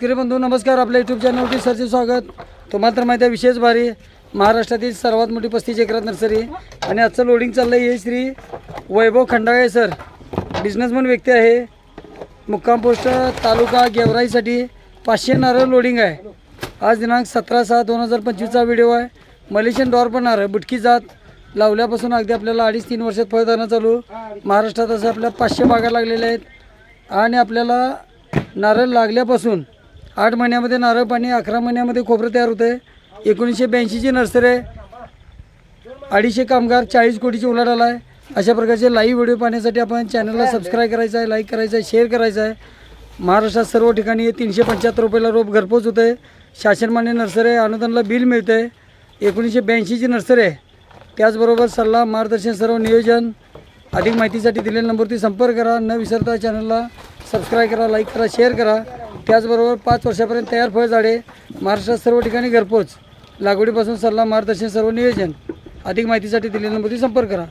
शेतकरी बंधू नमस्कार. आपल्या यूट्यूब चॅनलवरती सरचे स्वागत. तुम्हाला तर माहिती आहे विशेष भारी महाराष्ट्रातील सर्वात मोठी पस्तीस एकरात नर्सरी. आणि आजचं लोडिंग चाललं आहे हे श्री वैभव खंडाळे सर. बिझनेसमन व्यक्ती आहे. मुक्काम पोस्ट तालुका गेवराईसाठी पाचशे नारळ लोडिंग आहे. आज दिनांक सतरा सहा दोन हजार पंचवीसचा व्हिडिओ आहे. मलेशियन डॉर पण नारळ बुटकी जात. लावल्यापासून अगदी आपल्याला अडीच तीन वर्षात फळदाना चालू. महाराष्ट्रात असं आपल्या पाचशे बागा लागलेल्या आहेत. आणि आपल्याला नारळ लागल्यापासून आठ महिन्यामध्ये नारळ पाणी अकरा महिन्यामध्ये खोबरं तयार होतं आहे एकोणीसशे ब्याऐंशीची नर्सरी आहे. अडीचशे कामगार चाळीस कोटीची उलाढाल आहे. अशा प्रकारचे लाईव्ह व्हिडिओ पाहण्यासाठी आपण चॅनलला सबस्क्राईब करायचं आहे लाईक करायचं आहे शेअर करायचं आहे. महाराष्ट्रात सर्व ठिकाणी तीनशे पंच्याहत्तर रुपयाला रोप घरपोच होतं आहे शासनमान्य नर्सरी आहे अनुदानला बिल मिळतं आहे एकोणीसशे ब्याऐंशीची नर्सरी आहे. त्याचबरोबर सल्ला मार्गदर्शन सर्व नियोजन. अधिक माहितीसाठी दिलेल्या नंबरवरती संपर्क करा. न विसरता चॅनलला सबस्क्राईब करा लाईक करा शेअर करा. त्याचबरोबर पाच वर्षापर्यंत तयार फळझाडे महाराष्ट्रात सर्व ठिकाणी घरपोच. लागवडीपासून सल्ला मार्गदर्शन सर्व नियोजन. अधिक माहितीसाठी दिलेल्या नंबरवरती संपर्क करा.